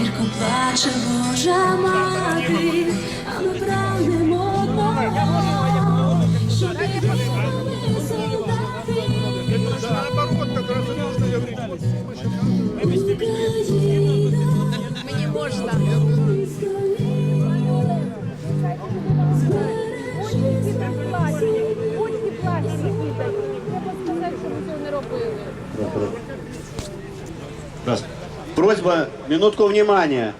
Гірко плаче Божа мати, а ми прагнемо одного, щоб бігали солдати. Мені можна. Будь-які пластик, будь-які пластик кидають. Треба сказати, що ми цього не робили. Раз. Просьба, минутку внимания.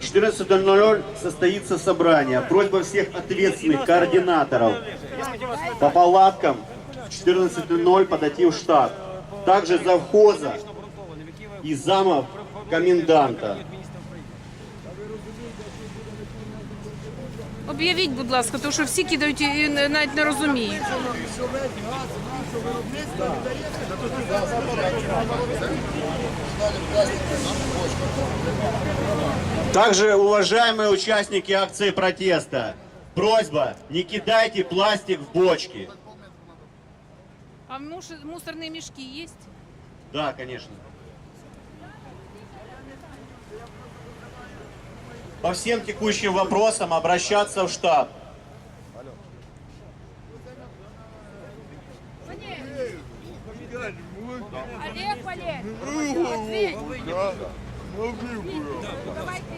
14.00 состоится собрание. Просьба всех ответственных координаторов по палаткам в 14.00 подойти в штаб. Также завхоза и замов коменданта. Об'явіть, будь ласка, тому що всі кидають і навіть не розуміють. Также, уважаемые участники акции протеста, просьба, не кидайте пластик в бочки. А муш- мусорні мішки є? Да, конечно. По всем текущим вопросам обращаться в штаб. Олег, Олег, ответь. Давай ти.